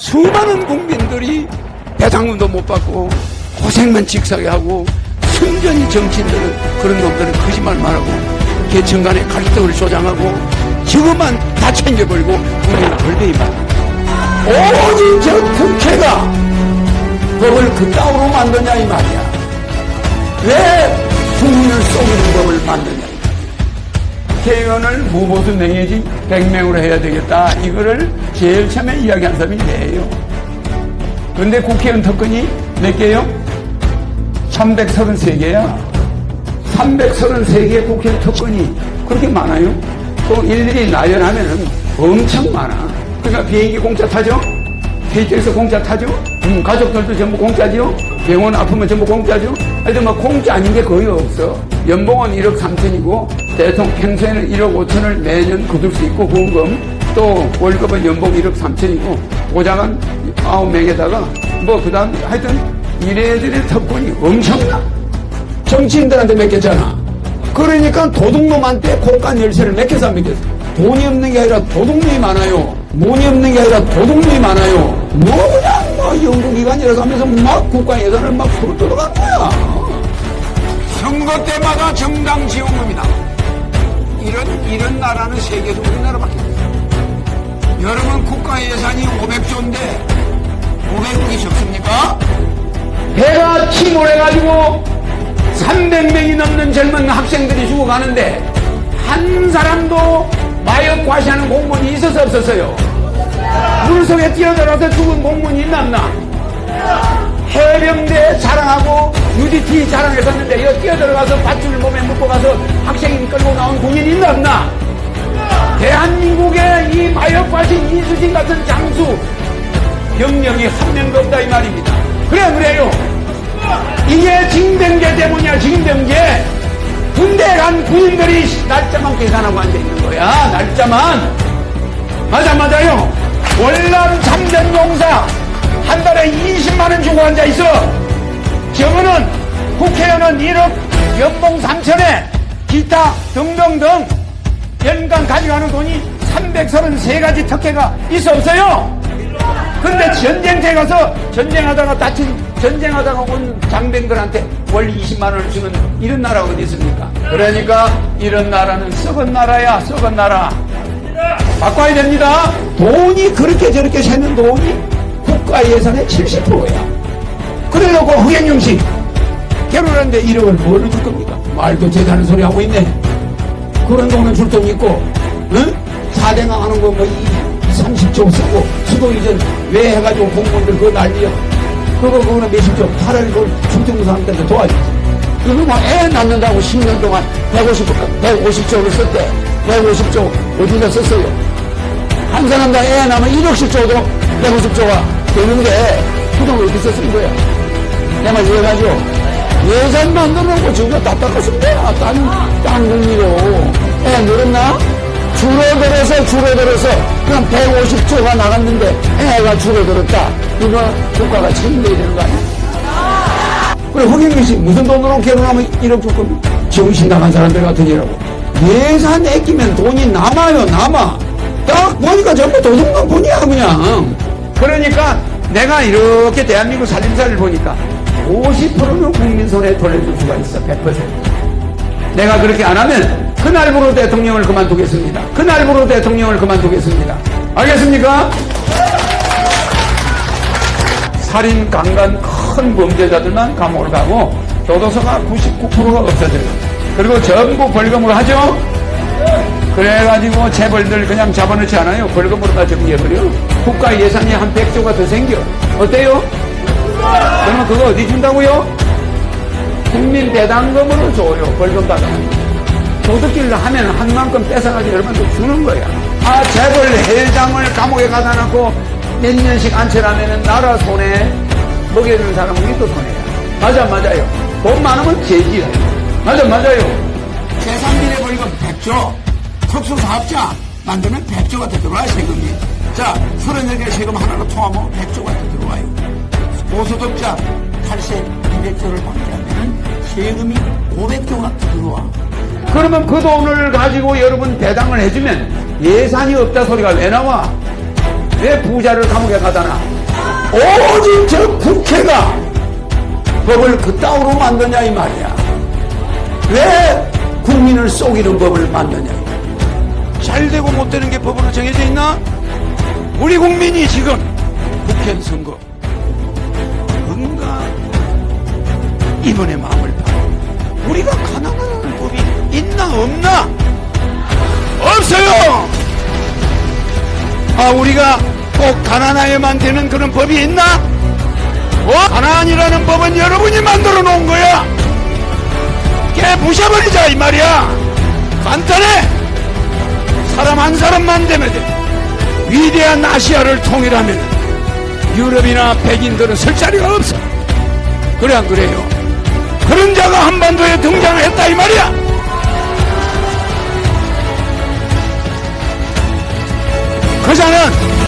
수많은 국민들이 배당금도 못 받고 고생만 직사게 하고 순전히 정치인들은 그런 놈들은 거짓말만 하고 계층 간의 갈등을 조장하고 지금만 다 챙겨버리고 국민을 만 오직 저 국회가 법을 그따위로 만드냐 이 말이야. 왜 국민을 법을 만드냐 국회의원을 무보수 명예직 100명으로 해야 되겠다. 이거를 제일 처음에 이야기한 사람이 내예요. 근데 국회의원 특권이 몇 개요? 333개야. 333개의 국회의원 특권이 그렇게 많아요? 또 일일이 나열하면은 엄청 많아. 그러니까 비행기 공짜 타죠? KTX 공짜 타죠 음, 가족들도 전부 공짜죠 병원 아프면 전부 공짜죠? 하여튼 뭐 공짜 아닌 게 거의 없어. 연봉은 1억 3천이고 대통령 평소에는 1억 5천을 매년 거둘 수 있고 후원금. 또 월급은 연봉 1억 3천이고 보장은 9명에다가. 뭐 그 다음 하여튼 이래저래 특권이 엄청나. 정치인들한테 맡겼잖아. 그러니까 도둑놈한테 콩간 열쇠를 맡겨서 안 맡겼어 돈이 없는 게 아니라 도둑놈이 많아요. 돈이 없는 게 아니라 도둑놈이 많아요. 뭐 그냥 뭐 연구기관이라서 하면서 막 국가 예산을 막 손을 뜯어간 거야 선거 때마다 정당 지원금이다 이런 이런 나라는 세계에서 우리나라밖에 없어요 여러분 국가 예산이 500조인데 500억이 적습니까? 배가 침몰해가지고 300명이 넘는 젊은 학생들이 죽어가는데 한 사람도 마약 과시하는 공무원이 있어서 없었어요. 물속에 뛰어들어서 죽은 있나 없나? 해병대 자랑하고 UDT 자랑했었는데 이거 뛰어들어가서 밧줄 몸에 묶고 가서 학생 끌고 나온 군인이 없나? 대한민국의 이 마약 과시 이수진 같은 장수 경력이 한 명도 없다 이 말입니다. 그래 그래요. 이게 징병제 때문이야 징병제. 군대 간 군인들이 날짜만 계산하고 앉아 있는 거야 날짜만. 맞아 맞아요. 월남 참전 용사 한 달에 20만 원 주고 앉아 있어. 저거는 국회의원은 1억 연봉 3천에 기타 등등등 연간 가져가는 돈이 333가지 특혜가 있어 없어요? 근데 전쟁터에 가서 전쟁하다가 다친 전쟁하다가 온 장병들한테 월 20만 원을 주는 이런 나라가 어디 있습니까? 그러니까 이런 나라는 썩은 나라야 썩은 나라 바꿔야 됩니다 돈이 그렇게 저렇게 새는 돈이 국가 예산의 70%야 그래놓고 흥행용식 결혼하는데 1억을 뭘로 줄 겁니까? 말도 제대하는 소리 하고 있네. 그런 돈은 줄 돈 있고 응? 사대강 하는 거 뭐 30조 쓰고 수도 이전 왜 해가지고 공무원들 그거 난리야? 그거 그거는 몇십조. 차라리 그걸 중증 사람들한테 도와주지. 그거 뭐애 낳는다고 10년 동안 150, 150조를 썼대. 150조 어디다 썼어요 한 사람당 애 낳으면 1억씩 줘도 150 조가 되는데 그동안 어떻게 썼은 거야 내말 이해가죠 예산 만들어놓고 지금 다 닦았으면 돼. 딴, 딴 국리로. 애 늘었나? 줄어들어서 줄어들어서 그냥 150조가 나갔는데 애가 줄어들었다. 이거 국가가 책임져야 되는 거 아니야? 그래, 허경민 씨, 무슨 돈으로 결혼하면 1억 줄 겁니까? 정신 나간 사람들 같은 이라고. 예산 아끼면 돈이 남아요, 남아. 딱 보니까 전부 도둑놈 뿐이야, 그냥. 그러니까 내가 이렇게 대한민국 살림살이를 보니까 50%는 국민 손에 돌려줄 수가 있어, 100%. 내가 그렇게 안 하면 그날부로 대통령을 그만두겠습니다. 그날부로 대통령을 그만두겠습니다. 알겠습니까? 살인, 강간 큰 범죄자들만 감옥을 가고 교도소가 99%가 없어져요. 그리고 전부 벌금으로 하죠? 그래가지고 재벌들 그냥 잡아놓지 않아요. 벌금으로 다 정리해버려. 국가 예산이 한 100조가 더 생겨. 어때요? 그러면 그거 어디 준다고요? 국민 배당금으로 줘요. 벌금 받아. 도둑질을 하면 한 만큼 뺏어가지고 얼마나 주는 거야. 아, 재벌 회장을 감옥에 가다 놓고 몇 년씩 안치라면은 나라 손에 먹여주는 사람은 우리도 손해야. 맞아, 맞아요. 돈 많으면 재지야. 맞아, 맞아요. 재산비례 벌금 100조. 특수 사업자 만들면 100조가 더 들어와요, 세금이. 자, 34개 세금 하나로 통하면 100조가 더 들어와요. 고소득자 탈세 200조를 받게 하면 세금이 500조가 들어와. 그러면 그 돈을 가지고 여러분 배당을 해주면 예산이 없다 소리가 왜 나와? 왜 부자를 감옥에 가다나? 오직 저 국회가 법을 그따위로 만드냐 이 말이야. 왜 국민을 속이는 법을 만드냐? 잘 되고 못 되는 게 법으로 정해져 있나? 우리 국민이 지금 국회 선거 뭔가 이번에 마음을 봐. 우리가 가난한 법이 있나 없나? 없어요. 아 우리가 꼭 가난하게만 되는 그런 법이 있나? 어? 가난이라는 법은 여러분이 만들어 놓은 거야. 깨 부셔버리자 이 말이야. 간단해. 사람 한 사람만 되면 돼. 위대한 아시아를 통일하면 유럽이나 백인들은 설 자리가 없어. 그래 안 그래요? 그런 자가 한반도에 등장을 했다 이 말이야. 그 자는